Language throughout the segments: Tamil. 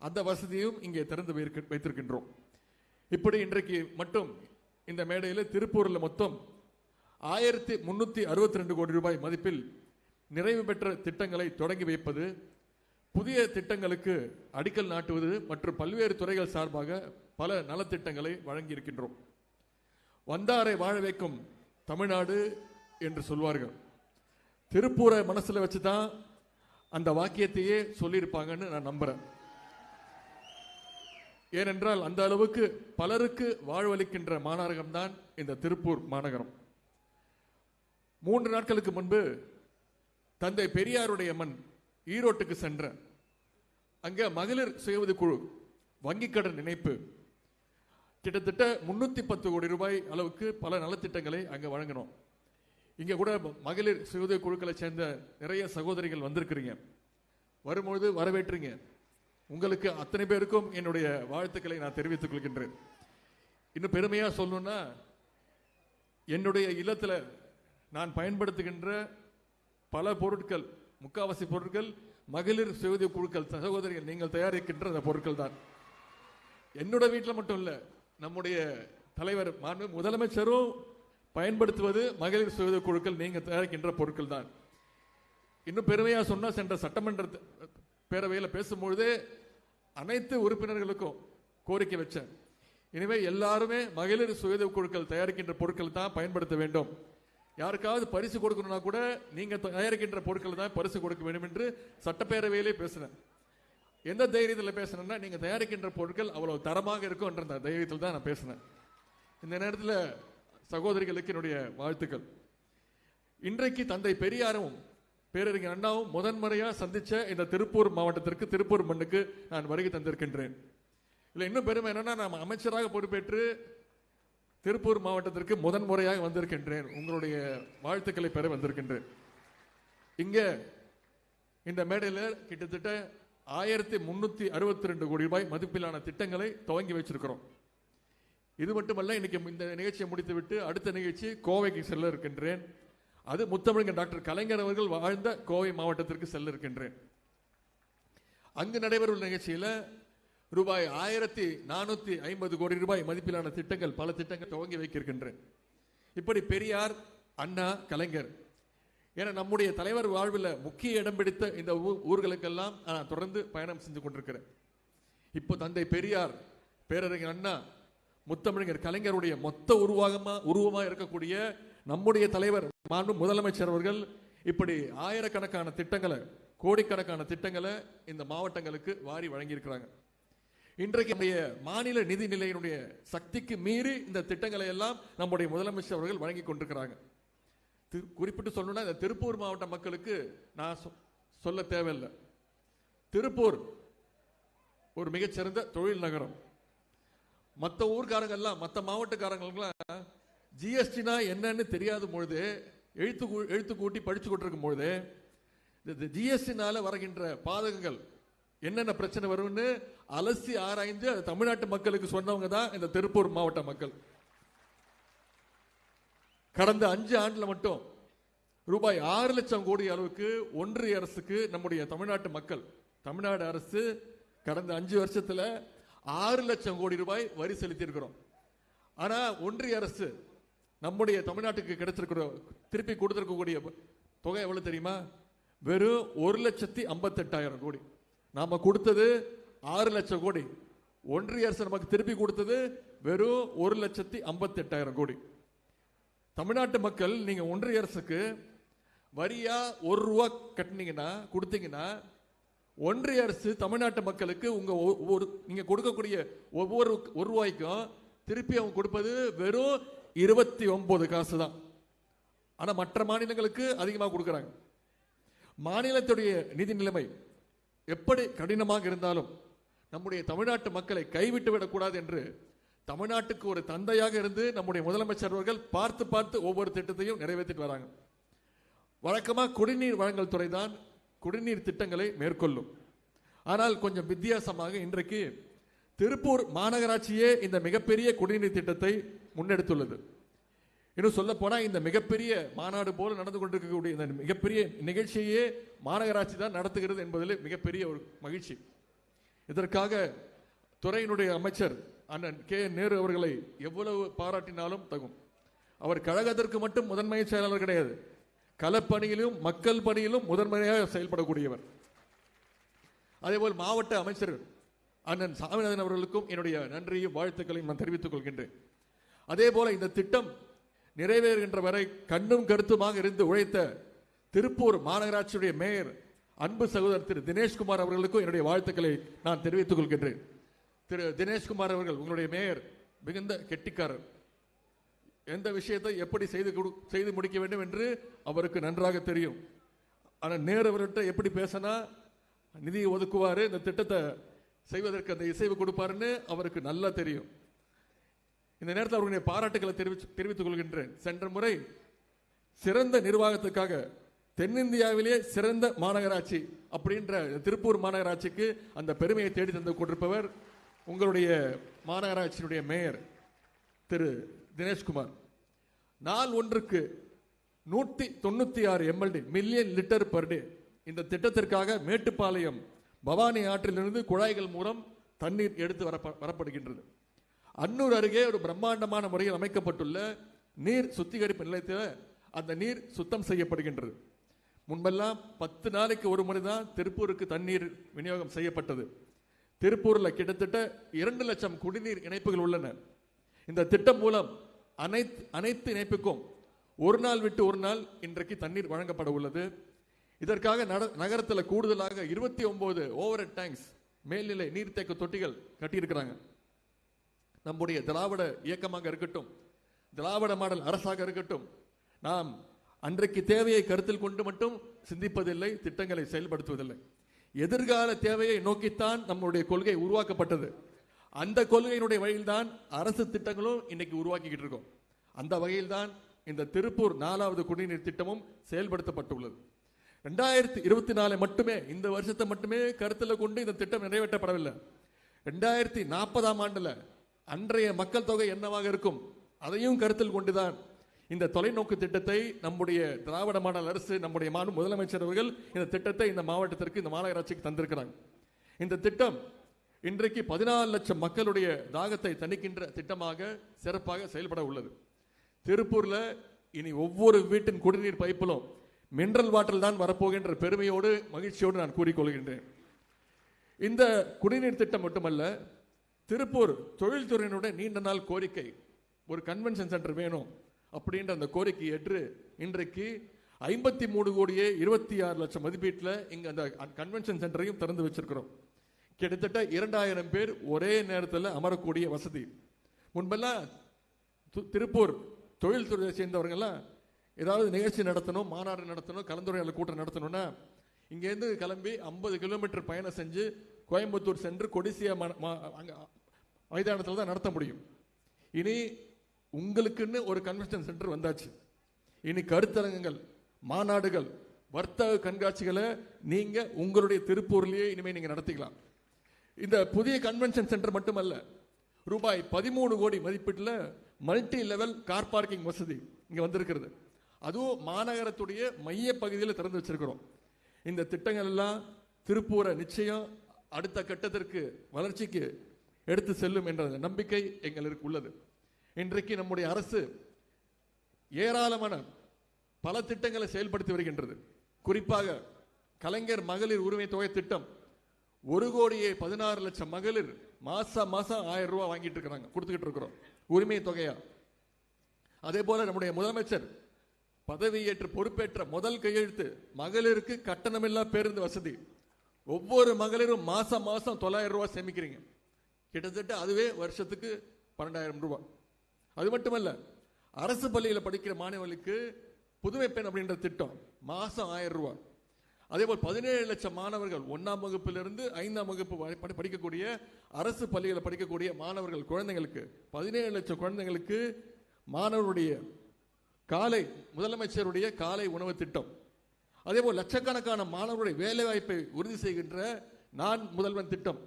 அந்த வசதியும் இங்கே திறந்து வைக்க- வைத்திருக்கின்றோம். இப்படி இன்றைக்கு மட்டும் இந்த மேடையில் திருப்பூரில் மொத்தம் ஆயிரத்தி முன்னூற்றி அறுபத்தி ரெண்டு கோடி ரூபாய் மதிப்பில் நிறைவு பெற்ற திட்டங்களை தொடங்கி வைப்பது புதிய திட்டங்களுக்கு அடிக்கல் நாட்டுவது மற்றும் பல்வேறு துறைகள் சார்பாக பல நலத்திட்டங்களை வழங்கி இருக்கின்றோம் வந்தாரை வாழ வைக்கும் தமிழ்நாடு என்று சொல்வார்கள். திருப்பூரை மனசில் வச்சு தான் அந்த வாக்கியத்தையே சொல்லியிருப்பாங்கன்னு நான் நம்புகிறேன் ஏனென்றால் அந்த அளவுக்கு பலருக்கு வாழ்வளிக்கின்ற மாநகரம் தான் இந்த திருப்பூர் மாநகரம். மூன்று நாட்களுக்கு முன்பு தந்தை பெரியாருடைய மண் ஈரோட்டுக்கு சென்றேன் அங்க மகளிர் சுய குழு வங்கிக் கடன் இணைப்பு கிட்டத்தட்ட முன்னூற்றி பத்து கோடி ரூபாய் அளவுக்கு பல நலத்திட்டங்களை அங்கே வழங்கினோம். இங்கே கூட மகளிர் சுய குழுக்களை சேர்ந்த நிறைய சகோதரிகள் வந்திருக்கிறீங்க. வரும்பொழுது வரவேற்றுங்க உங்களுக்கு அத்தனை பேருக்கும் என்னுடைய வாழ்த்துக்களை நான் தெரிவித்துக் கொள்கின்றேன். இன்னும் பெருமையாக சொல்லணும்னா என்னுடைய இல்லத்தில் நான் பயன்படுத்துகின்ற பல பொருட்கள் முக்காவாசி பொருட்கள் மகளிர் சுயதி குழுக்கள் சகோதரிகள் நீங்கள் தயாரிக்கின்ற அந்த பொருட்கள் தான். என்னோட வீட்டில் மட்டும் இல்லை நம்முடைய தலைவர் மாண்பு முதலமைச்சரும் பயன்படுத்துவது மகளிர் சுய குழுக்கள் நீங்கள் தயாரிக்கின்ற பொருட்கள் தான். இன்னும் பெருமையாக சொன்னால் சென்ற சட்டமன்ற பேரவையில் பேசும்பொழுது பேசும்பொழுதே அனைத்து உறுப்பினர்களுக்கும் கோரிக்கை வச்சேன். எனவே எல்லாருமே மகளிர் சுய குழுக்கள் தயாரிக்கின்ற பொருட்கள் தான் பயன்படுத்த வேண்டும். யாருக்காவது பரிசு கொடுக்கணும்னா கூட நீங்க தயாரிக்கின்ற பொருட்கள் தான் பரிசு கொடுக்க வேண்டும் என்று சட்டப்பேரவையிலே பேசினேன். எந்த தைரியத்தில் பேசுனேன்னா நீங்க தயாரிக்கின்ற பொருட்கள் அவ்வளவு தரமாக இருக்கும் என்ற அந்த தைரியத்தில் தான் நான் பேசினேன். இந்த நேரத்தில் சகோதரிகளுக்கு என்னுடைய வாழ்த்துக்கள். இன்றைக்கு தந்தை பெரியாரும் பேரறிஞர் அண்ணாவும் முதன்முறையாக சந்தித்த இந்த திருப்பூர் மாவட்டத்திற்கு திருப்பூர் மண்ணுக்கு நான் வருகை தந்திருக்கின்றேன். இல்லை இன்னும் பெருமை என்னென்னா நான் அமைச்சராக பொறுப்பேற்று திருப்பூர் மாவட்டத்திற்கு முதன்முறையாக வந்திருக்கின்றேன். உங்களுடைய வாழ்த்துக்களை பெற வந்திருக்கின்றேன். இங்கே இந்த மேடையில் கிட்டத்தட்ட ஆயிரத்தி முந்நூற்றி அறுபத்தி ரெண்டு கோடி ரூபாய் மதிப்பிலான திட்டங்களை துவங்கி வச்சிருக்கிறோம். இது மட்டுமல்ல இன்னைக்கு இந்த நிகழ்ச்சியை முடித்துவிட்டு அடுத்த நிகழ்ச்சி கோவைக்கு செல்ல இருக்கின்றேன். அது முத்தமிழங்க டாக்டர் கலைஞர் அவர்கள் வாழ்ந்த கோவை மாவட்டத்திற்கு செல்ல இருக்கின்றேன் அங்கு நடைபெறும் நிகழ்ச்சியில் ரூபாய் ஆயிரத்தி நானூத்தி ஐம்பது கோடி ரூபாய் மதிப்பிலான திட்டங்கள் பல திட்டங்கள் துவங்கி வைக்கிருக்கின்றேன். இப்படி பெரியார் அண்ணா கலைஞர் என நம்முடைய தலைவர் வாழ்வில் முக்கிய இடம் பிடித்த இந்த ஊ- ஊர்களுக்கெல்லாம் நான் தொடர்ந்து பயணம் செஞ்சு கொண்டிருக்கிறேன். இப்போ தந்தை பெரியார் பேரறிஞர் அண்ணா முத்தமிழர் கலைஞருடைய மொத்த உருவாகமா உருவமாக இருக்கக்கூடிய நம்முடைய தலைவர் மாண்பு முதலமைச்சர் அவர்கள் இப்படி ஆயிரக்கணக்கான திட்டங்களை கோடிக்கணக்கான திட்டங்களை இந்த மாவட்டங்களுக்கு வாரி வழங்கியிருக்கிறாங்க. இன்றைக்கு நம்முடைய மாநில நிதி நிலையினுடைய சக்திக்கு மீறி இந்த திட்டங்களை எல்லாம் நம்முடைய முதலமைச்சர் அவர்கள் வழங்கி கொண்டிருக்கிறாங்க. குறிப்பிட்டு சொல்லணும்னா இந்த திருப்பூர் மாவட்ட மக்களுக்கு நான் சொ- சொல்ல தேவையில்லை. திருப்பூர் ஒரு மிகச்சிறந்த தொழில் நகரம். மற்ற ஊர்காரங்கள்லாம் மற்ற மாவட்டக்காரங்களுக்கெல்லாம் ஜிஎஸ்டினா என்னன்னு தெரியாத பொழுது எழுத்து கூ- எழுத்து கூட்டி படித்து கொண்டிருக்கும் பொழுது இந்த ஜிஎஸ்டினால வருகின்ற பாதகங்கள் என்னென்ன பிரச்சனை வரும்னு அலசி ஆராய்ந்து அது தமிழ்நாட்டு மக்களுக்கு சொன்னவங்க தான் இந்த திருப்பூர் மாவட்ட மக்கள். கடந்த அஞ்சு ஆண்டில் மட்டும் ரூபாய் ஆறு லட்சம் கோடி அளவுக்கு ஒன்றிய அரசுக்கு நம்முடைய தமிழ்நாட்டு மக்கள் தமிழ்நாடு அரசு கடந்த அஞ்சு வருஷத்தில் ஆறு லட்சம் கோடி ரூபாய் வரி செலுத்தியிருக்கிறோம். ஆனால் ஒன்றிய அரசு நம்முடைய தமிழ்நாட்டுக்கு கிடைச்சிருக்கிற திருப்பி கொடுத்துருக்கக்கூடிய தொகை எவ்வளவு தெரியுமா? வெறும் ஒரு லட்சத்தி ஐம்பத்தெட்டாயிரம் கோடி. நாம கொடுத்தது ஆறு லட்சம் கோடி. ஒன்றிய அரசு நமக்கு திருப்பி கொடுத்தது வெறும் ஒரு லட்சத்தி ஐம்பத்தெட்டாயிரம் கோடி. தமிழ்நாட்டு மக்கள் நீங்க ஒன்றிய அரசுக்கு வரியா ஒரு ரூபா கட்டினீங்கன்னா கொடுத்தீங்கன்னா ஒன்றிய அரசு தமிழ்நாட்டு மக்களுக்கு உங்க ஒ- ஒரு நீங்க கொடுக்கக்கூடிய ஒவ்வொரு ஒரு ரூபாய்க்கும் திருப்பி அவங்க கொடுப்பது வெறும் இருபத்தி ஒன்பது காசு தான் ஆனால் மற்ற மாநிலங்களுக்கு அதிகமாக கொடுக்குறாங்க. மாநிலத்துடைய நிதி நிலைமை எப்படி கடினமாக இருந்தாலும் நம்முடைய தமிழ்நாட்டு மக்களை கைவிட்டு விடக்கூடாது என்று தமிழ்நாட்டுக்கு ஒரு தந்தையாக இருந்து நம்முடைய முதலமைச்சர் அவர்கள் பார்த்து பார்த்து ஒவ்வொரு திட்டத்தையும் நிறைவேற்றிட்டு வராங்க. வழக்கமாக குடிநீர் வழங்கல் துறை தான் குடிநீர் திட்டங்களை மேற்கொள்ளும். ஆனால் கொஞ்சம் வித்தியாசமாக இன்றைக்கு திருப்பூர் மாநகராட்சியே இந்த மிகப்பெரிய குடிநீர் திட்டத்தை முன்னெடுத்துள்ளது. இன்னும் சொல்ல போனால் இந்த மிகப்பெரிய மாநாடு போல நடந்து கொண்டிருக்கக்கூடிய இந்த மிகப்பெரிய நிகழ்ச்சியே மாநகராட்சி தான் நடத்துகிறது என்பதில் மிகப்பெரிய ஒரு மகிழ்ச்சி. இதற்காக துறையினுடைய அமைச்சர் அண்ணன் கே. நேரு அவர்களை எவ்வளவு பாராட்டினாலும் தகும். அவர் கழகத்திற்கு மட்டும் முதன்மை செயலாளர் கிடையாது களப்பணியிலும் மக்கள் பணியிலும் முதன்மையாக செயல்படக்கூடியவர். அதேபோல் மாவட்ட அமைச்சர் அண்ணன் சாமிநாதன் அவர்களுக்கும் என்னுடைய நன்றியும் வாழ்த்துக்களையும் நான் தெரிவித்துக் கொள்கின்றேன். அதே போல இந்த திட்டம் நிறைவேறுகின்ற வரை கண்ணும் கருத்துமாக இருந்து உழைத்த திருப்பூர் மாநகராட்சியுடைய மேயர் அன்பு சகோதரர் திரு தினேஷ்குமார் அவர்களுக்கும் என்னுடைய வாழ்த்துக்களை நான் தெரிவித்துக் கொள்கின்றேன். திரு தினேஷ்குமார் அவர்கள் உங்களுடைய மேயர் மிகுந்த கெட்டிக்காரர். எந்த விஷயத்தை எப்படி செய்து கொடு- செய்து முடிக்க வேண்டும் என்று அவருக்கு நன்றாக தெரியும். ஆனால் நேரு அவர்கிட்ட எப்படி பேசினா நிதியை ஒதுக்குவார் இந்த திட்டத்தை செய்வதற்கு அந்த இசைவு கொடுப்பாருன்னு அவருக்கு நல்லா தெரியும். இந்த நேரத்தில் அவருடைய பாராட்டுகளை தெரிவித்து தெரிவித்துக் கொள்கின்றேன். சென்ற முறை சிறந்த நிர்வாகத்துக்காக தென்னிந்தியாவிலே சிறந்த மாநகராட்சி அப்படின்ற திருப்பூர் மாநகராட்சிக்கு அந்த பெருமையை தேடி தந்து கொண்டிருப்பவர் உங்களுடைய மாநகராட்சியினுடைய மேயர் திரு தினேஷ்குமார். நாள் ஒன்றுக்கு நூற்றி தொண்ணூற்றி ஆறு MLD million litre per day இந்த திட்டத்திற்காக மேட்டுப்பாளையம் பவானி ஆற்றிலிருந்து குழாய்கள் மூலம் தண்ணீர் எடுத்து வரப்ப வரப்படுகின்றது. அன்னூர் அருகே ஒரு பிரம்மாண்டமான முறையில் அமைக்கப்பட்டுள்ள நீர் சுத்திகரிப்பு நிலையத்தில் அந்த நீர் சுத்தம் செய்யப்படுகின்றது. முன்பெல்லாம் பத்து நாளைக்கு ஒரு முறை தான் திருப்பூருக்கு தண்ணீர் விநியோகம் செய்யப்பட்டது. திருப்பூரில் கிட்டத்தட்ட இரண்டு லட்சம் குடிநீர் இணைப்புகள் உள்ளன. இந்த திட்டம் மூலம் அனைத்து அனைத்து இணைப்புக்கும் ஒரு நாள் விட்டு ஒரு நாள் இன்றைக்கு தண்ணீர் வழங்கப்பட உள்ளது. இதற்காக நட- நகரத்தில் கூடுதலாக இருபத்தி ஒன்பது ஓவர் டேங்க்ஸ் மேல்நிலை நீர்த்தேக்க தொட்டிகள் கட்டியிருக்கிறாங்க. நம்முடைய திராவிட இயக்கமாக இருக்கட்டும் திராவிட மாடல் அரசாக இருக்கட்டும் நாம் அன்றைக்கு தேவையை கருத்தில் கொண்டு மட்டும் சிந்திப்பதில்லை திட்டங்களை செயல்படுத்துவதில்லை. எதிர்கால தேவையை நோக்கித்தான் நம்முடைய கொள்கை உருவாக்கப்பட்டது. அந்த கொள்கையினுடைய வழியில்தான் அரசு திட்டங்களும் இன்னைக்கு உருவாக்கிக்கிட்டு இருக்கோம். அந்த வகையில்தான் இந்த திருப்பூர் நாலாவது குடிநீர் திட்டமும் செயல்படுத்தப்பட்டுள்ளது. ரெண்டாயிரத்தி இருபத்தி நாலு மட்டுமே இந்த வருஷத்தை மட்டுமே கருத்தில் கொண்டு இந்த திட்டம் நிறைவேற்றப்படவில்லை. ரெண்டாயிரத்தி நாற்பதாம் ஆண்டில் அன்றைய மக்கள் தொகை என்னவாக இருக்கும்? அதையும் கருத்தில் கொண்டுதான் இந்த தொலைநோக்கு திட்டத்தை நம்முடைய திராவிட மாடல் அரசு நம்முடைய மாநில முதலமைச்சர் அவர்கள் இந்த திட்டத்தை இந்த மாவட்டத்திற்கு இந்த மாநகராட்சிக்கு தந்திருக்கிறாங்க. இந்த திட்டம் இன்றைக்கு பதினாலு லட்சம் மக்களுடைய தாகத்தை தணிக்கின்ற திட்டமாக சிறப்பாக செயல்பட உள்ளது. திருப்பூரில் இனி ஒவ்வொரு வீட்டின் குடிநீர் பைப்பிலும் மினரல் வாட்டர் தான் வரப்போகின்ற பெருமையோடு மகிழ்ச்சியோடு நான் கூறிக்கொள்கின்றேன். இந்த குடிநீர் திட்டம் மட்டுமல்ல திருப்பூர் தொழில்துறையினுடைய நீண்ட நாள் கோரிக்கை ஒரு கன்வென்ஷன் சென்டர் வேணும் அப்படின்ற அந்த கோரிக்கை ஏற்று இன்றைக்கு ஐம்பத்தி மூணு கோடியே இருபத்தி ஆறு லட்சம் மதிப்பீட்டில் இங்கே அந்த கன்வென்ஷன் சென்டரையும் திறந்து வச்சிருக்கிறோம். கிட்டத்தட்ட இரண்டாயிரம் பேர் ஒரே நேரத்தில் அமரக்கூடிய வசதி. முன்பெல்லாம் திருப்பூர் தொழில்துறையை சேர்ந்தவர்கள்லாம் ஏதாவது நிகழ்ச்சி நடத்தணும் மாநாடு நடத்தணும் கலந்துரையாடல் கூட்டம் நடத்தணும்னா இங்கேருந்து கிளம்பி ஐம்பது கிலோமீட்டர் பயணம் செஞ்சு கோயம்புத்தூர் சென்று கொடிசியா ம- மைதானத்தில் தான் நடத்த முடியும். இனி உங்களுக்குன்னு ஒரு கன்வென்ஷன் சென்டர் வந்தாச்சு. இனி கருத்தரங்கங்கள் மாநாடுகள் வர்த்தக கண்காட்சிகளை நீங்கள் உங்களுடைய திருப்பூர்லேயே இனிமேல் நீங்கள் நடத்திக்கலாம். இந்த புதிய கன்வென்ஷன் சென்டர் மட்டுமல்ல ரூபாய் பதிமூணு கோடி மதிப்பீட்டில் மல்டி லெவல் கார் பார்க்கிங் வசதி இங்கே வந்திருக்கிறது. அதுவும் மாநகரத்துடைய மைய பகுதியில் திறந்து வச்சிருக்கிறோம். இந்த திட்டங்கள் எல்லாம் திருப்பூரை நிச்சயம் அடுத்த கட்டத்திற்கு வளர்ச்சிக்கு எடுத்து செல்லும் என்ற நம்பிக்கை எங்களுக்கு உள்ளது. இன்றைக்கு நம்முடைய அரசு ஏராளமான பல திட்டங்களை செயல்படுத்தி வருகின்றது. குறிப்பாக கலைஞர் மகளிர் உரிமை தொகை திட்டம் ஒரு கோடியே பதினாறு லட்சம் மகளிர் மாச மாசம் ஆயிரம் ரூபாய் வாங்கிட்டு இருக்கிறாங்க கொடுத்துக்கிட்டு இருக்கிறோம். உரிமை தொகையா. அதே போல நம்முடைய முதலமைச்சர் பதவியேற்று பொறுப்பேற்ற முதல் கையெழுத்து மகளிருக்கு கட்டணமில்லா பேருந்து வசதி. ஒவ்வொரு மகளிரும் மாசம் மாசம் தொள்ளாயிரம் ரூபாய் சேமிக்கிறீங்க. கிட்டத்தட்ட அதுவே வருஷத்துக்கு பன்னெண்டாயிரம் ரூபாய். அது மட்டுமல்ல அரசு பள்ளியில் படிக்கிற மாணவர்களுக்கு புதுமை பெண் அப்படின்ற திட்டம் மாசம் ஆயிரம் ரூபாய். அதே போல் பதினேழு லட்சம் மாணவர்கள் ஒன்னாம் வகுப்பிலிருந்து ஐந்தாம் வகுப்பு படி- படிக்கக்கூடிய அரசு பள்ளியில் படிக்கக்கூடிய மாணவர்கள் குழந்தைங்களுக்கு பதினேழு லட்சம் குழந்தைங்களுக்கு மாணவருடைய காலை முதலமைச்சருடைய காலை உணவு திட்டம். அதே போல் லட்சக்கணக்கான மாணவருடைய வேலைவாய்ப்பை உறுதி செய்கின்ற நான் முதல்வன் திட்டம்.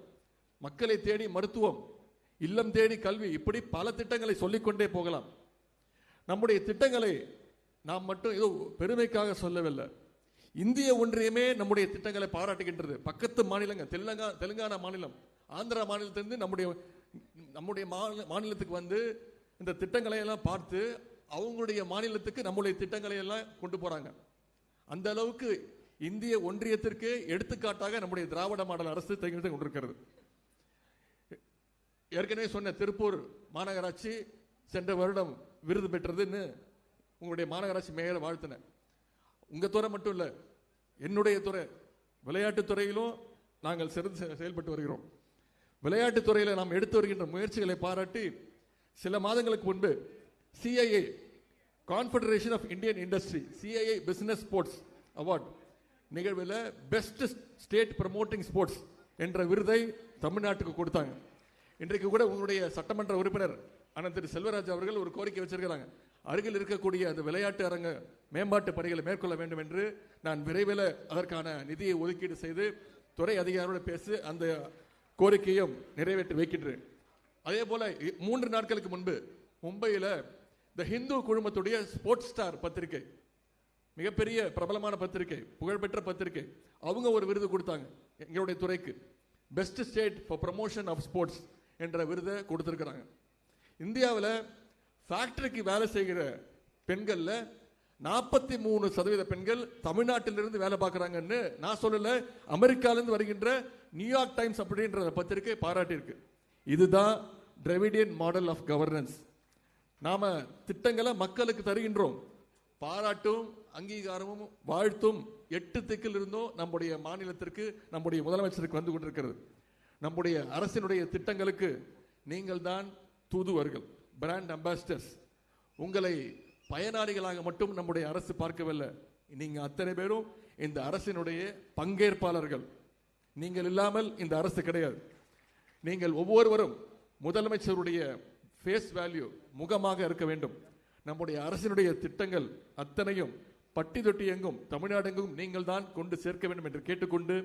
மக்களை தேடி மருத்துவம் இல்லம் தேடி கல்வி இப்படி பல திட்டங்களை சொல்லிக்கொண்டே போகலாம். நம்முடைய திட்டங்களை நாம் மட்டும் ஏதோ பெருமைக்காக சொல்லவில்லை. இந்திய ஒன்றியமே நம்முடைய திட்டங்களை பாராட்டுகின்றது. பக்கத்து மாநிலங்கள் தெலுங்கா தெலுங்கானா மாநிலம் ஆந்திரா மாநிலத்திலிருந்து நம்முடைய நம்முடைய மாநில- மாநிலத்துக்கு வந்து இந்த திட்டங்களை எல்லாம் பார்த்து அவங்களுடைய மாநிலத்துக்கு நம்முடைய திட்டங்களை எல்லாம் கொண்டு போறாங்க. அந்த அளவுக்கு இந்திய ஒன்றியத்திற்கு எடுத்துக்காட்டாக நம்முடைய திராவிட மாடல் அரசு திகழ்ந்து கொண்டிருக்கிறது. ஏற்கனவே சொன்ன திருப்பூர் மாநகராட்சி சென்ற வருடம் விருது பெற்றதுன்னு உங்களுடைய மாநகராட்சி மேயரை வாழ்த்தினேன் உங்க துறை மட்டும் இல்லை என்னுடைய துறை விளையாட்டுத் துறையிலும் நாங்கள் சிறந்து செ- செயல்பட்டு வருகிறோம். விளையாட்டுத் துறையில் நாம் எடுத்து வருகின்ற முயற்சிகளை பாராட்டி சில மாதங்களுக்கு முன்பு CIA confederation of Indian industry CII business sports award நிகழ்வில் பெஸ்ட் ஸ்டேட் ப்ரமோட்டிங் ஸ்போர்ட்ஸ் என்ற விருதை தமிழ்நாட்டுக்கு கொடுத்தாங்க. இன்றைக்கு கூட உங்களுடைய சட்டமன்ற உறுப்பினர் அண்ணன் திரு செல்வராஜ் அவர்கள் ஒரு கோரிக்கை வச்சிருக்கிறாங்க. அருகில் இருக்கக்கூடிய அந்த விளையாட்டு அரங்க மேம்பாட்டு பணிகளை மேற்கொள்ள வேண்டும் என்று நான் விரைவில் அதற்கான நிதியை ஒதுக்கீடு செய்து துறை அதிகாரியோடு பேசி அந்த கோரிக்கையும் நிறைவேற்றி வைக்கின்றேன். அதே போல மூன்று நாட்களுக்கு முன்பு மும்பையில் த ஹிந்து குழுமத்துடைய ஸ்போர்ட்ஸ் ஸ்டார் பத்திரிகை. மிகப்பெரிய பிரபலமான பத்திரிகை புகழ்பெற்ற பத்திரிகை. அவங்க ஒரு விருது கொடுத்தாங்க எங்களுடைய துறைக்கு. Best state for promotion of sports என்ற விருதை கொடுத்துருக்குறாங்க. இந்தியாவில் ஃபேக்டரிக்கு வேலை செய்கிற பெண்களில் நாற்பத்தி மூணு சதவீத பெண்கள் தமிழ்நாட்டிலிருந்து வேலை பார்க்குறாங்கன்னு நான் சொல்லலை அமெரிக்காவிலேருந்து வருகின்ற நியூயார்க் டைம்ஸ் அப்படின்ற பத்திரிகை பாராட்டியிருக்கு. இதுதான் டிரெவிடியன் மாடல் ஆஃப் கவர்னன்ஸ் நாம திட்டங்களை மக்களுக்கு தருகின்றோம். பாராட்டும் அங்கீகாரமும் வாழ்த்தும் எட்டு திக்கில் இருந்தும் நம்முடைய மாநிலத்திற்கு நம்முடைய முதலமைச்சருக்கு வந்து கொண்டிருக்கிறது. நம்முடைய அரசினுடைய திட்டங்களுக்கு நீங்கள் தான் தூதுவர்கள் பிராண்ட் அம்பாசிடர்ஸ் உங்களை பயனாளிகளாக மட்டும் நம்முடைய அரசு பார்க்கவில்லை. நீங்க அத்தனை பேரும் இந்த அரசினுடைய பங்கேற்பாளர்கள். நீங்கள் இல்லாமல் இந்த அரசு கிடையாது. நீங்கள் ஒவ்வொருவரும் முதலமைச்சருடைய ஃபேஸ் வேல்யூ முகமாக இருக்க வேண்டும். நம்முடைய அரசினுடைய திட்டங்கள் அத்தனையும் பட்டி தொட்டி எங்கும் தமிழ்நாடு எங்கும் நீங்கள் தான் கொண்டு சேர்க்க வேண்டும் என்று கேட்டுக்கொண்டு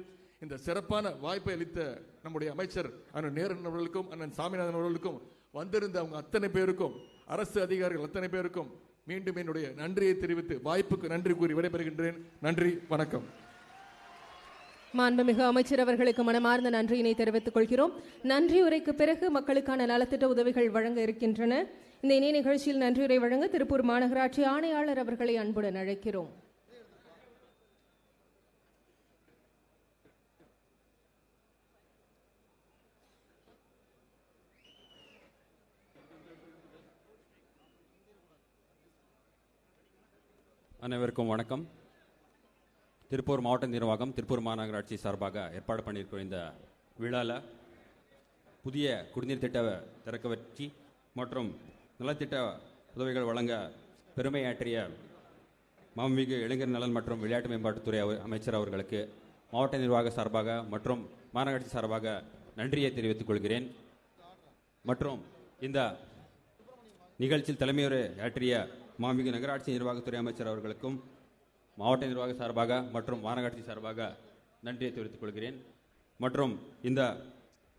இந்த சிறப்பான வாய்ப்பை அளித்த நம்முடைய அமைச்சர் அண்ணன் நேரன் அவர்களுக்கும் அண்ணன் சாமிநாதன் அவர்களுக்கும் வந்திருந்த அவங்க அத்தனை பேருக்கும் அரசு அதிகாரிகள் அத்தனை பேருக்கும் மீண்டும் என்னுடைய நன்றியை தெரிவித்து வாய்ப்புக்கு நன்றி கூறி விடைபெறுகின்றேன். நன்றி வணக்கம். மாண்புமிகு அமைச்சர் அவர்களுக்கு மனமார்ந்த நன்றியினை தெரிவித்துக் கொள்கிறோம். நன்றி உரைக்கு பிறகு மக்களுக்கான நலத்திட்ட உதவிகள் வழங்க இருக்கின்றன. இந்த இணைய நிகழ்ச்சியில் நன்றியுரை வழங்க திருப்பூர் மாநகராட்சி ஆணையாளர் அவர்களை அன்புடன் அழைக்கிறோம். அனைவருக்கும் வணக்கம். திருப்பூர் மாவட்ட நிர்வாகம் திருப்பூர் மாநகராட்சி சார்பாக ஏற்பாடு பண்ணியிருக்கிற இந்த விழாவில் புதிய குடிநீர் திட்ட திறக்க வச்சு மற்றும் நலத்திட்ட உதவிகள் வழங்க பெருமையாற்றிய மாமிகு இளைஞர் நலன் மற்றும் விளையாட்டு மேம்பாட்டுத்துறை அமைச்சர் அவர்களுக்கு மாவட்ட நிர்வாக சார்பாக மற்றும் மாநகராட்சி சார்பாக நன்றியை தெரிவித்துக் கொள்கிறேன். மற்றும் இந்த நிகழ்ச்சியில் தலைமையுரை ஆற்றிய மாமிகு நகராட்சி நிர்வாகத்துறை அமைச்சர் அவர்களுக்கும் மாவட்ட நிர்வாக சார்பாக மற்றும் மாநகராட்சி சார்பாக நன்றியை தெரிவித்துக் கொள்கிறேன். மற்றும் இந்த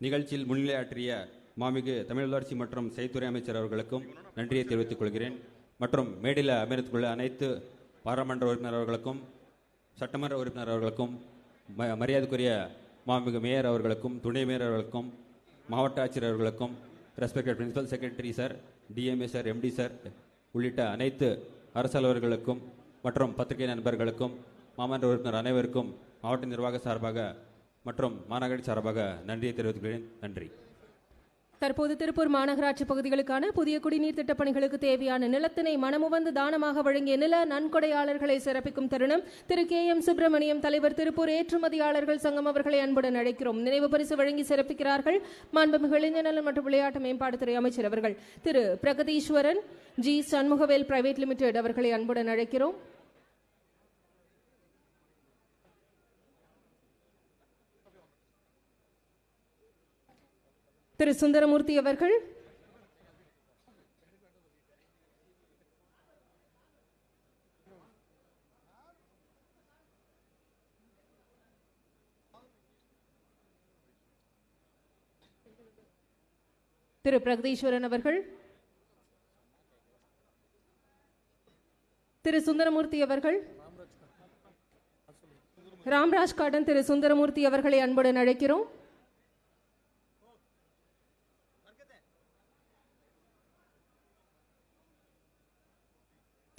நிகழ்ச்சியில் முன்னிலையாற்றிய மாமிகு தமிழ் வளர்ச்சி மற்றும் செய்தித்துறை அமைச்சர் அவர்களுக்கும் நன்றியை தெரிவித்துக் கொள்கிறேன். மற்றும் மேடையில் அமர்ந்துள்ள அனைத்து பாராளுமன்ற உறுப்பினர் அவர்களுக்கும் சட்டமன்ற உறுப்பினர் அவர்களுக்கும் ம- மரியாதைக்குரிய மாமிகு மேயர் அவர்களுக்கும் துணை மேயர் அவர்களுக்கும் மாவட்ட ஆட்சியர் அவர்களுக்கும் respected principal secretary sir DMA sir MD sir உள்ளிட்ட அனைத்து அரசு அலுவலர்களுக்கும் மற்றும் பத்திரிகை நண்பர்களுக்கும் மாமன்ற உறுப்பினர் அனைவருக்கும் மாவட்ட நிர்வாக சார்பாக மற்றும் மாநகராட்சி சார்பாக நன்றியை தெரிவித்துக் கொள்கிறேன். நன்றி. தற்போது திருப்பூர் மாநகராட்சி பகுதிகளுக்கான புதிய குடிநீர் திட்டப் பணிகளுக்கு தேவையான நிலத்தினை மனமுவந்து தானமாக வழங்கிய நில நன்கொடையாளர்களை சிறப்பிக்கும் தருணம் திரு கே எம் சுப்பிரமணியம் தலைவர் திருப்பூர் ஏற்றுமதியாளர்கள் சங்கம் அவர்களை அன்புடன் அழைக்கிறோம். நினைவு பரிசு வழங்கி சிறப்பிக்கிறார்கள் மாண்புமிகு இளைஞர் நலன் மற்றும் விளையாட்டு மேம்பாட்டுத்துறை அமைச்சர் அவர்கள். Thiru Pragatheeswaran G Shanmugavel private limited அவர்களை அன்புடன் அழைக்கிறோம். திரு சுந்தரமூர்த்தி அவர்கள். திரு பிரகதீஸ்வரன் அவர்கள். திரு சுந்தரமூர்த்தி அவர்கள். ராம்ராஜ் கார்டன் திரு சுந்தரமூர்த்தி அவர்களை அன்புடன் அழைக்கிறோம்.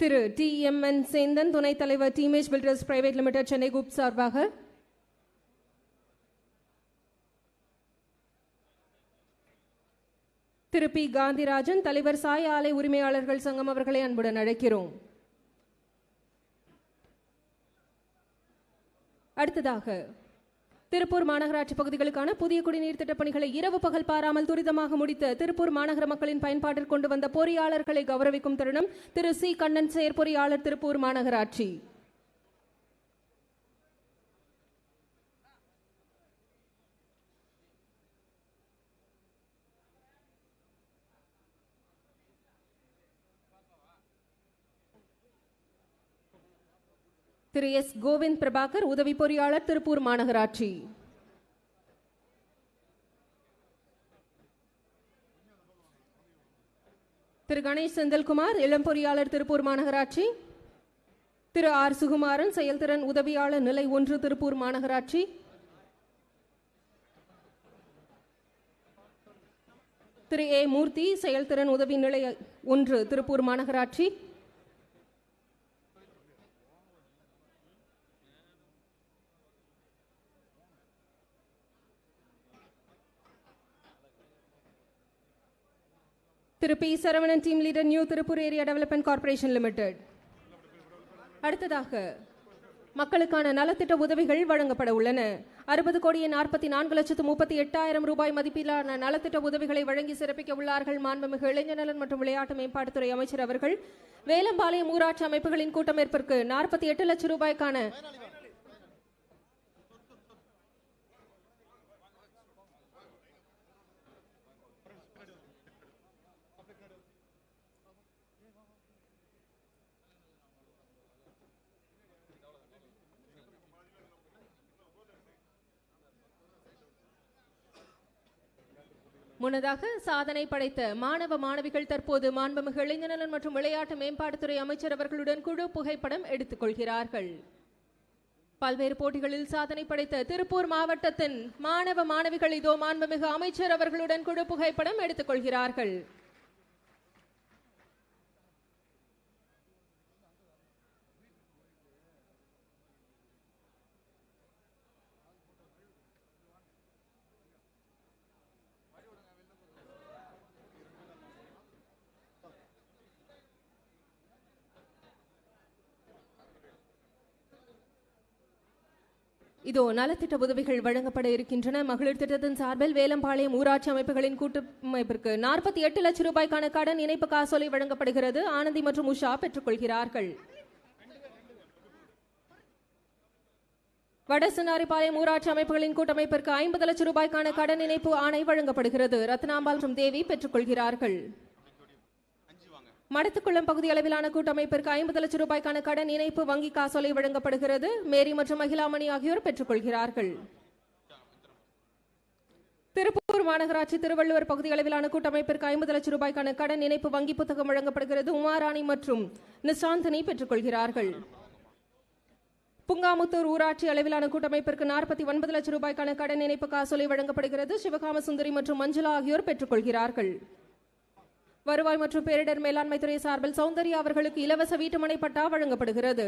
Thiru D M N Senthan துணைத் தலைவர் damage builders private limited Chennai group சார்பாக. திரு பி காந்திராஜன் தலைவர் சாய ஆலை உரிமையாளர்கள் சங்கம் அவர்களை அன்புடன் அழைக்கிறோம். அடுத்ததாக திருப்பூர் மாநகராட்சி பகுதிகளுக்கான புதிய குடிநீர் திட்டப் பணிகளை இரவு பகல் பாராமல் துரிதமாக முடித்து திருப்பூர் மாநகர மக்களின் பயன்பாட்டில் கொண்டு வந்த பொறியாளர்களை கௌரவிக்கும் தருணம் திரு சி. கண்ணன் செயற்பொறியாளர் திருப்பூர் மாநகராட்சி. திரு எஸ். கோவிந்த் பிரபாகர் உதவி பொறியாளர் திருப்பூர் மாநகராட்சி. திரு கணேஷ் செந்தில்குமார் இளம் பொறியாளர் திருப்பூர் மாநகராட்சி. திரு ஆர். சுகுமாரன் செயல்திறன் உதவியாளர் நிலை ஒன்று திருப்பூர் மாநகராட்சி. திரு ஏ. மூர்த்தி செயல்திறன் உதவி நிலை ஒன்று திருப்பூர் மாநகராட்சி. Thiru P Saravanan team leader new Tiruppur area development corporation limited அடுத்ததாக மக்களுக்கான நலத்திட்ட உதவிகள் வழங்கப்பட உள்ளன. அறுபது கோடியே நாற்பத்தி நான்கு லட்சத்து முப்பத்தி எட்டாயிரம் ரூபாய் மதிப்பிலான நலத்திட்ட உதவிகளை வழங்கி சிறப்பிக்க உள்ளார்கள் மாண்புமிகு இளைஞர் நலன் மற்றும் விளையாட்டு மேம்பாட்டுத்துறை அமைச்சர் அவர்கள். வேலம்பாளையம் ஊராட்சி அமைப்புகளின் கூட்டமைப்பிற்கு நாற்பத்தி எட்டு லட்சம் ரூபாய்க்கான முன்னதாக சாதனை படைத்த மாணவ மாணவிகள் தற்போது மாண்புமிகு இளைஞர்நலன் மற்றும் விளையாட்டு மேம்பாட்டுத்துறை அமைச்சர் அவர்களுடன் குழு புகைப்படம் எடுத்துக் கொள்கிறார்கள் பல்வேறு போட்டிகளில் சாதனை படைத்த திருப்பூர் மாவட்டத்தின் மாணவ மாணவிகள் இதோ மாண்புமிகு அமைச்சர் அவர்களுடன் குழு புகைப்படம் எடுத்துக் கொள்கிறார்கள் இதோ நலத்திட்ட உதவிகள் வழங்கப்பட இருக்கின்றன. மகளிர் திட்டத்தின் சார்பில் வேலம்பாளையம் ஊராட்சி அமைப்புகளின் கூட்டமைப்பிற்கு நாற்பத்தி எட்டு லட்சம் ரூபாய்க்கான கடன் இணைப்பு காசோலை வழங்கப்படுகிறது. ஆனந்தி மற்றும் உஷா பெற்றுக்கொள்கிறார்கள். வடசனாரிபாளையம் ஊராட்சி அமைப்புகளின் கூட்டமைப்பிற்கு ஐம்பது லட்சம் ரூபாய்க்கான கடன் இணைப்பு ஆணை வழங்கப்படுகிறது. ரத்னாம்பாள் மற்றும் தேவி பெற்றுக்கொள்கிறார்கள். மடத்துக்குளம் பகுதி அளவிலான கூட்டமைப்பிற்கு ஐம்பது லட்சம் ரூபாய்க்கான கடன் இணைப்பு வங்கி காசோலை வழங்கப்படுகிறது. மேரி மற்றும் மகிழாமணி ஆகியோர் பெற்றுக்கொள்கிறார்கள். திருப்பூர் மாநகராட்சி திருவள்ளுவர் பகுதி அளவிலான கூட்டமைப்பிற்கு ஐம்பது லட்சம் ரூபாய்க்கான கடன் இணைப்பு வங்கி புத்தகம் வழங்கப்படுகிறது. உமாராணி மற்றும் நிசாந்தனி பெற்றுக்கொள்கிறார்கள். புங்காமுத்தூர் ஊராட்சி அளவிலான கூட்டமைப்பிற்கு நாற்பத்தி ஒன்பது லட்சம் ரூபாய்க்கான கடன் இணைப்பு காசோலை வழங்கப்படுகிறது. சிவகாமசுந்தரி மற்றும் மஞ்சுளா ஆகியோர் பெற்றுக்கொள்கிறார்கள். வருவாய் மற்றும் பேரிடர் மேலாண்மை துறை சார்பில் சௌந்தர்யா அவர்களுக்கு இலவச வீட்டுமனை பட்டா வழங்கப்படுகிறது.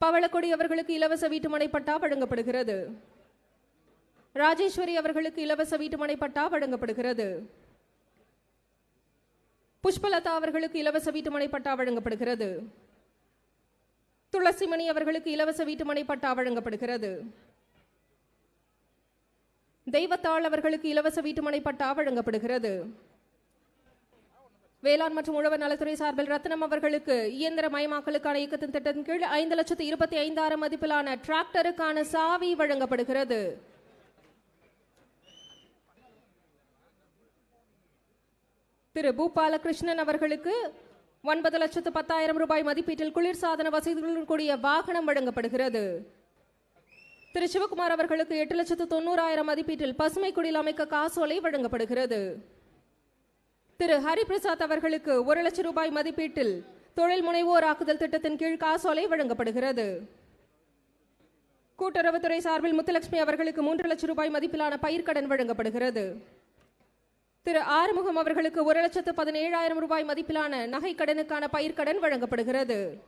பவளக்கொடி அவர்களுக்கு இலவச வீட்டுமனை பட்டா வழங்கப்படுகிறது. ராஜேஸ்வரி அவர்களுக்கு இலவச வீட்டுமனை பட்டா வழங்கப்படுகிறது. புஷ்பலதா அவர்களுக்கு இலவச வீட்டுமனை பட்டா வழங்கப்படுகிறது. துளசிமணி அவர்களுக்கு இலவச வீட்டுமனை பட்டா வழங்கப்படுகிறது. தெய்வத்தாள் அவர்களுக்கு இலவச வீட்டுமனை பட்டா வழங்கப்படுகிறது. வேளாண் மற்றும் உழவர் நலத்துறை சார்பில் ரத்னம் அவர்களுக்கு இயந்திர மயமாக்கலுக்கான இயக்கத்தின் திட்டத்தின் கீழ் ஐந்து லட்சத்து இருபத்தி ஐந்தாயிரம் மதிப்பிலான டிராக்டருக்கான சாவி வழங்கப்படுகிறது. திரு பூபாலகிருஷ்ணன் அவர்களுக்கு ஒன்பது லட்சத்து பத்தாயிரம் ரூபாய் மதிப்பீட்டில் குளிர்சாதன வசதிகளுடன் கூடிய வாகனம் வழங்கப்படுகிறது. திரு சிவகுமார் அவர்களுக்கு எட்டு லட்சத்து தொண்ணூறாயிரம் மதிப்பீட்டில் பசுமை குடில் அமைக்க காசோலை வழங்கப்படுகிறது. திரு ஹரிபிரசாத் அவர்களுக்கு ஒரு லட்சம் ரூபாய் மதிப்பீட்டில் தொழில் முனைவோர் ஆக்குதல் திட்டத்தின் கீழ் காசோலை வழங்கப்படுகிறது. கூட்டுறவுத்துறை சார்பில் முத்துலட்சுமி அவர்களுக்கு மூன்று லட்சம் ரூபாய் மதிப்பிலான பயிர்க்கடன் வழங்கப்படுகிறது. திரு ஆறுமுகம் அவர்களுக்கு ஒரு லட்சத்து பதினேழாயிரம் ரூபாய் மதிப்பிலான நகை கடனுக்கான பயிர்க்கடன் வழங்கப்படுகிறது.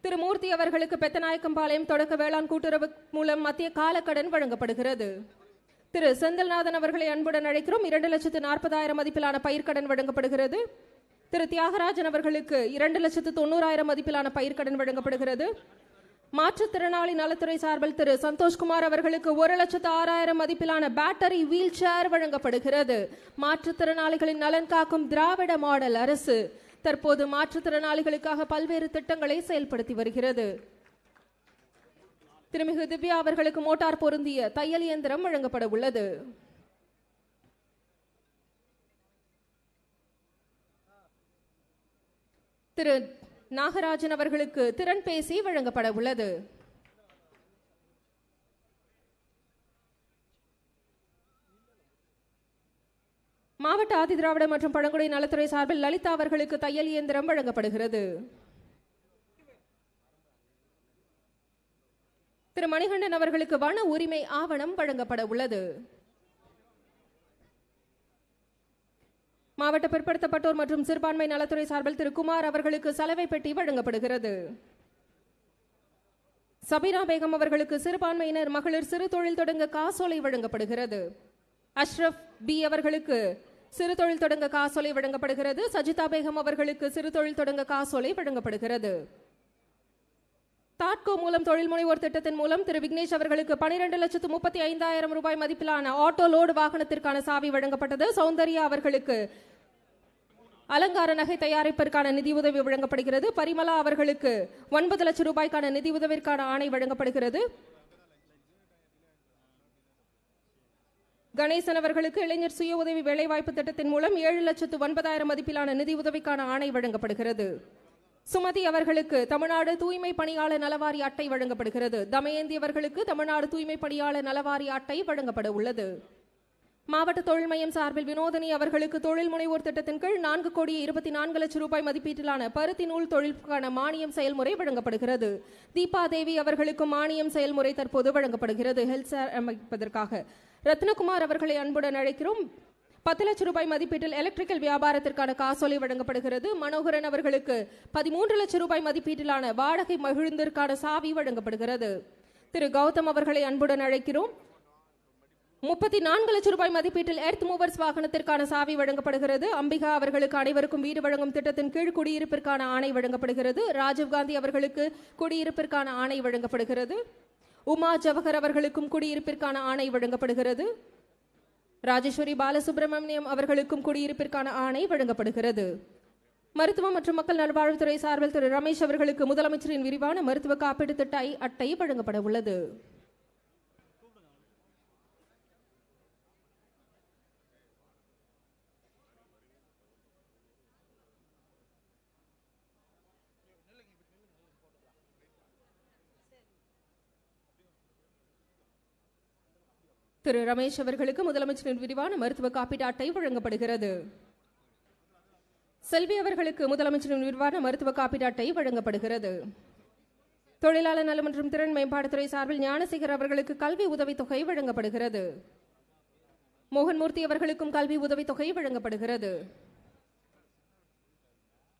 திரு மூர்த்தி அவர்களுக்கு பெத்தநாயக்கம்பாளையம் தொடக்க வேளாண் கூட்டுறவு மூலம் மத்திய காலக்கடன் வழங்கப்படுகிறது. திரு செந்தில்நாதன் அவர்களை அன்புடன் அழைக்கிறோம். இரண்டு லட்சத்து நாற்பதாயிரம் மதிப்பிலான பயிர்க்கடன் வழங்கப்படுகிறது. திரு தியாகராஜன் அவர்களுக்கு இரண்டு லட்சத்து தொண்ணூறாயிரம் மதிப்பிலான பயிர்க்கடன் வழங்கப்படுகிறது. மாற்றுத்திறனாளி நலத்துறை சார்பில் திரு சந்தோஷ்குமார் அவர்களுக்கு ஒரு லட்சத்து ஆறாயிரம் மதிப்பிலான பேட்டரி வீல் சேர் வழங்கப்படுகிறது. மாற்றுத்திறனாளிகளின் நலன் காக்கும் திராவிட மாடல் அரசு தற்போது மாற்றுத்திறனாளிகளுக்காக பல்வேறு திட்டங்களை செயல்படுத்தி வருகிறது. திருமிகு திவ்யா அவர்களுக்கு மோட்டார் பொருந்திய தையல் இயந்திரம் வழங்கப்பட உள்ளது திரு நாகராஜன் அவர்களுக்கு திறன் பேசி வழங்கப்பட உள்ளது மாவட்ட ஆதிதிராவிட மற்றும் பழங்குடி நலத்துறை சார்பில் லலிதா அவர்களுக்கு தையல் இயந்திரம் வழங்கப்படுகிறது. திரு மணிகண்டன் அவர்களுக்கு வன உரிமை ஆவணம் வழங்கப்பட உள்ளது. மாவட்ட பிற்படுத்தப்பட்டோர் மற்றும் சிறுபான்மை நலத்துறை சார்பில் திரு குமார் அவர்களுக்கு சலவை பெட்டி வழங்கப்படுகிறது. சபீனா பேகம் அவர்களுக்கு சிறுபான்மையினர் மகளிர் சிறு தொழில் தொடங்க காசோலை வழங்கப்படுகிறது. அஷ்ரப் பி அவர்களுக்கு சிறு தொழில் தொடங்க காசோலை வழங்கப்படுகிறது. சஜிதா பேகம் அவர்களுக்கு சிறு தொழில் தொடங்க காசோலை வழங்கப்படுகிறது. தாட்கோ மூலம் தொழில் முனைவோர் திட்டத்தின் மூலம் திரு விக்னேஷ் அவர்களுக்கு பனிரெண்டு லட்சத்து முப்பத்தி ஐந்தாயிரம் ரூபாய் மதிப்பிலான ஆட்டோ லோடு வாகனத்திற்கான சாவி வழங்கப்பட்டது. சௌந்தர்யா அவர்களுக்கு அலங்கார நகை தயாரிப்பிற்கான நிதியுதவி வழங்கப்படுகிறது. பரிமலா அவர்களுக்கு ஒன்பது லட்சம் ரூபாய்க்கான நிதியுதவிற்கான ஆணை வழங்கப்படுகிறது. கணேசன் அவர்களுக்கு இளைஞர் சுய உதவி வேலைவாய்ப்பு திட்டத்தின் மூலம் ஏழு லட்சத்து ஒன்பதாயிரம் மதிப்பிலான நிதி உதவிக்கான ஆணை வழங்கப்படுகிறது. சுமதி அவர்களுக்கு தமிழ்நாடு தூய்மை பணியாளர் நலவாரி அட்டை வழங்கப்படுகிறது. தமயந்தி அவர்களுக்கு தமிழ்நாடு தூய்மை பணியாளர் நலவாரி அட்டை வழங்கப்பட உள்ளது மாவட்ட தொழில் மையம் சார்பில் வினோதினி அவர்களுக்கு தொழில் முனைவோர் திட்டத்தின் கீழ் நான்கு கோடியே இருபத்தி நான்கு லட்சம் ரூபாய் மதிப்பீட்டிலான பருத்தி நூல் தொழிலுக்கான மானியம் செயல்முறை வழங்கப்படுகிறது. தீபா தேவி அவர்களுக்கு மானியம் செயல்முறை தற்போது வழங்கப்படுகிறது. ஹெல்த் சேர் அமைப்பதற்காக ரத்னகுமார் அவர்களை அன்புடன் அழைக்கிறோம். பத்து லட்சம் ரூபாய் மதிப்பீட்டில் எலக்ட்ரிக்கல் வியாபாரத்திற்கான காசோலை வழங்கப்படுகிறது. மனோகரன் அவர்களுக்கு பதிமூன்று லட்சம் ரூபாய் மதிப்பீட்டிலான வாடகை மகிழ்ந்திற்கான சாவி வழங்கப்படுகிறது. திரு கௌதம் அவர்களை அன்புடன் அழைக்கிறோம். முப்பத்தி நான்கு லட்சம் ரூபாய் மதிப்பீட்டில் எர்த் மூவர்ஸ் வாகனத்திற்கான சாவி வழங்கப்படுகிறது. அம்பிகா அவர்களுக்கு அனைவருக்கும் வீடு வழங்கும் திட்டத்தின் கீழ் குடியிருப்பிற்கான ஆணை வழங்கப்படுகிறது. ராஜீவ்காந்தி அவர்களுக்கு குடியிருப்பிற்கான ஆணை வழங்கப்படுகிறது. உமா ஜவஹர் அவர்களுக்கும் குடியிருப்பிற்கான ஆணை வழங்கப்படுகிறது. ராஜேஸ்வரி பாலசுப்ரமணியம் அவர்களுக்கும் குடியிருப்பிற்கான ஆணை வழங்கப்படுகிறது. மருத்துவம் மற்றும் மக்கள் நல்வாழ்வுத்துறை சார்பில் திரு ரமேஷ் அவர்களுக்கு முதலமைச்சரின் விரிவான மருத்துவ காப்பீடு திட்ட ஐ- அட்டை வழங்கப்பட உள்ளது. திரு ரமேஷ் அவர்களுக்கு முதலமைச்சரின் விரிவான மருத்துவ காப்பீட்டு அட்டை வழங்கப்படுகிறது. செல்வி அவர்களுக்கு முதலமைச்சரின் விரிவான மருத்துவ காப்பீட்டு அட்டை வழங்கப்படுகிறது. தொழிலாளர் நலம் மற்றும் திறன் மேம்பாட்டுத்துறை சார்பில் ஞானசேகர் அவர்களுக்கு கல்வி உதவித்தொகை வழங்கப்படுகிறது. மோகன்மூர்த்தி அவர்களுக்கும் கல்வி உதவித்தொகை வழங்கப்படுகிறது.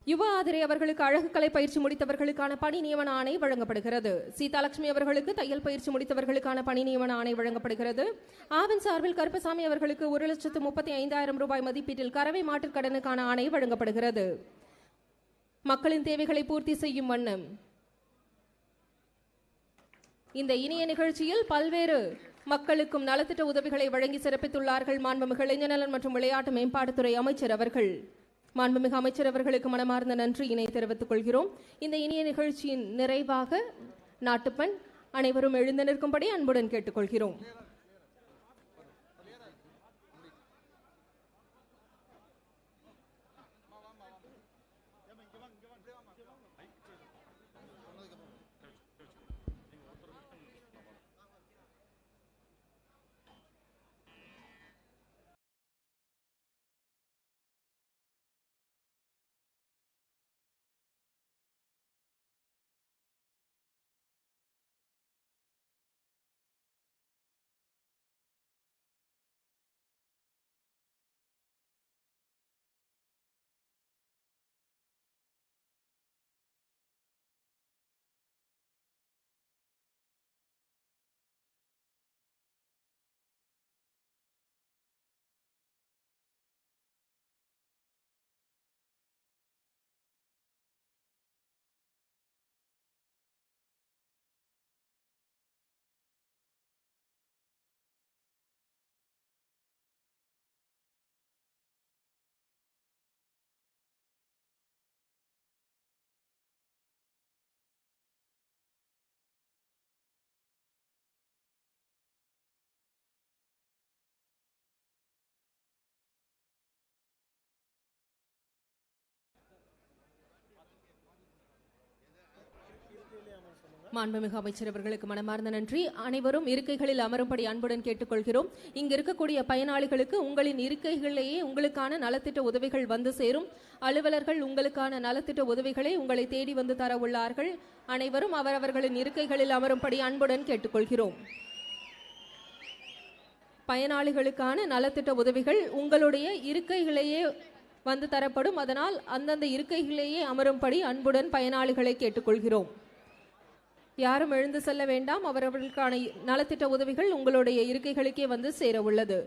யுவ ஆதிரை அவர்களுக்கு அழகு கலை பயிற்சி முடித்தவர்களுக்கான பணி நியமன ஆணை வழங்கப்படுகிறது. சீதாலட்சுமி அவர்களுக்கு தையல் பயிற்சி முடித்தவர்களுக்கான பணி நியமன ஆணை வழங்கப்படுகிறது. ஆவின் சார்பில் கருப்பசாமி அவர்களுக்கு ஒரு லட்சத்து முப்பத்தி ஐந்தாயிரம் ரூபாய் மதிப்பீட்டில் கறவை மாட்டுக் கடனுக்கான ஆணை வழங்கப்படுகிறது. மக்களின் தேவைகளை பூர்த்தி செய்யும் வண்ணம். இந்த இனிய நிகழ்ச்சியில் பல்வேறு மக்களுக்கும் நலத்திட்ட உதவிகளை வழங்கி சிறப்பித்துள்ளார்கள் மாண்புமிகு இளைஞநலன் மற்றும் விளையாட்டு மேம்பாட்டுத்துறை அமைச்சர் அவர்கள். மாண்புமிகு அமைச்சர் அவர்களுக்கு மனமார்ந்த நன்றியினை தெரிவித்துக் கொள்கிறோம். இந்த இனிய நிகழ்ச்சியின் நிறைவாக நாட்டுப்பண் அனைவரும் எழுந்து நிற்கும்படி அன்புடன் கேட்டுக்கொள்கிறோம். மாண்புமிகு அமைச்சர் அவர்களுக்கு மனமார்ந்த நன்றி. அனைவரும் இருக்கைகளில் அமரும்படி அன்புடன் கேட்டுக்கொள்கிறோம். இங்கு இருக்கக்கூடிய பயனாளிகளுக்கு உங்களின் இருக்கைகளிலேயே உங்களுக்கான நலத்திட்ட உதவிகள் வந்து சேரும். அலுவலர்கள் உங்களுக்கான நலத்திட்ட உதவிகளை உங்களை தேடி வந்து தர உள்ளார்கள். அனைவரும் அவரவர்களின் இருக்கைகளில் அமரும்படி அன்புடன் கேட்டுக்கொள்கிறோம். பயனாளிகளுக்கான நலத்திட்ட உதவிகள் உங்களுடைய இருக்கைகளையே வந்து தரப்படும். அதனால் அந்தந்த இருக்கைகளிலேயே அமரும்படி அன்புடன் பயனாளிகளை கேட்டுக்கொள்கிறோம். யாரும் எழுந்து செல்ல வேண்டாம். அவரவர்களுக்கான நலத்திட்ட உதவிகள் உங்களுடைய இருக்கைகளுக்கே வந்து சேர உள்ளது.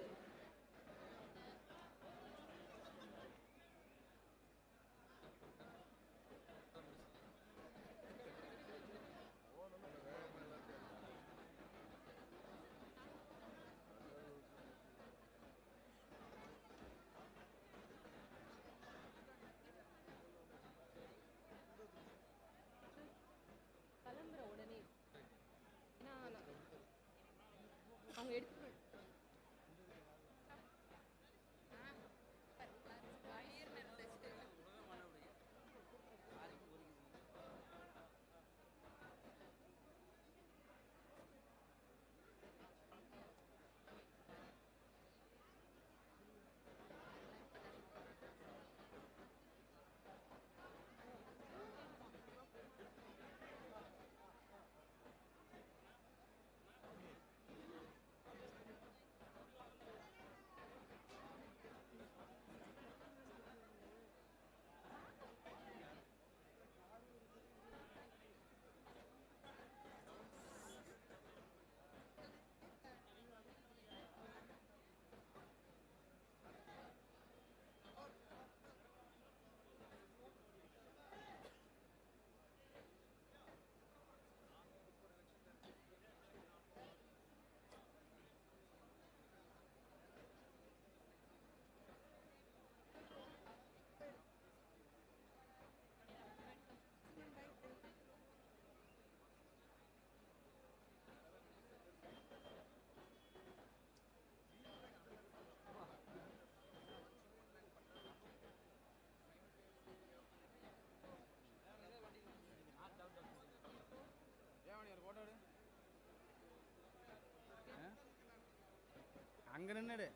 அங்கே நின்னுடு.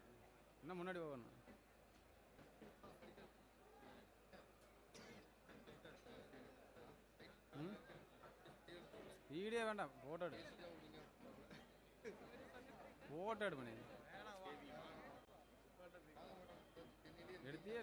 இன்னும் முன்னாடி போகணும். ம்? வீடியோ வேண்டாம். போட்டோ எடு. போட்டோ எடு பண்ணி